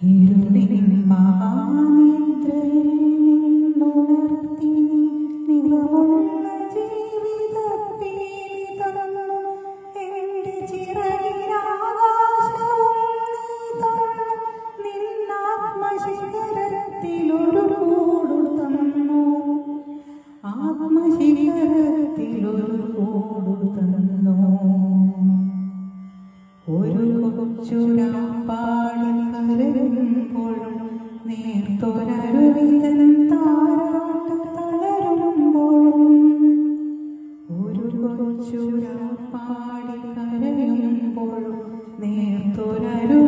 ഇരുളിൻ മഹാനിദ്രയിൽ കരയുമ്പോഴും നേർത്തൊരരുവിതൻ താരാട്ട് തളരുമ്പോഴും ഒരു കരയുമ്പോഴും നേർത്തൊരരുവിതൻ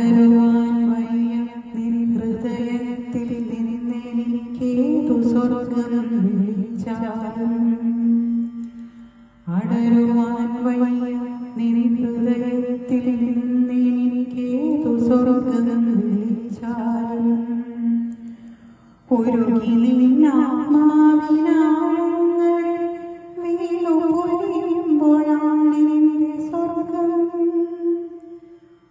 അടരുവാൻ വയ്യ നിൻ ഹൃദയത്തിൽ നിന്നെനിക്കേതു സ്വർഗം വിളിച്ചാലും അടരുവാൻ വയ്യ നിൻ ഹൃദയത്തിൽ നിന്നെനിക്കേതു സ്വർഗം വിളിച്ചാലും ഒരുങ്ങി നിന്നാത്മാവിനാഴങ്ങളിൽ